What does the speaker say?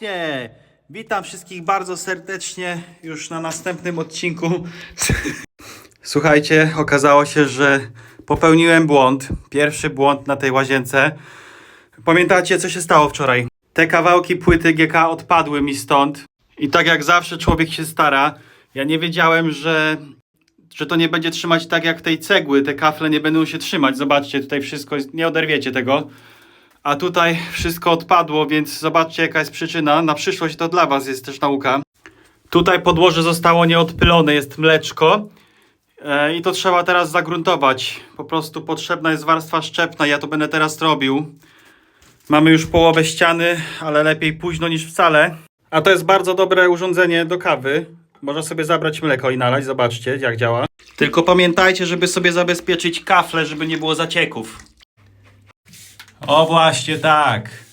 właśnie! Witam wszystkich bardzo serdecznie już na następnym odcinku. Słuchajcie, okazało się, że popełniłem błąd. Pierwszy błąd na tej łazience. Pamiętacie, co się stało wczoraj? Te kawałki płyty GK odpadły mi stąd. I tak jak zawsze człowiek się stara, ja nie wiedziałem, że, że to nie będzie trzymać tak jak tej cegły. Te kafle nie będą się trzymać. Zobaczcie, tutaj wszystko nie oderwiecie tego. A tutaj wszystko odpadło, więc zobaczcie jaka jest przyczyna. Na przyszłość to dla Was jest też nauka. Tutaj podłoże zostało nieodpylone, jest mleczko. E, I to trzeba teraz zagruntować. Po prostu potrzebna jest warstwa szczepna. Ja to będę teraz robił. Mamy już połowę ściany, ale lepiej późno niż wcale. A to jest bardzo dobre urządzenie do kawy. Można sobie zabrać mleko i nalać. Zobaczcie, jak działa. Tylko pamiętajcie, żeby sobie zabezpieczyć kafle, żeby nie było zacieków. O właśnie tak.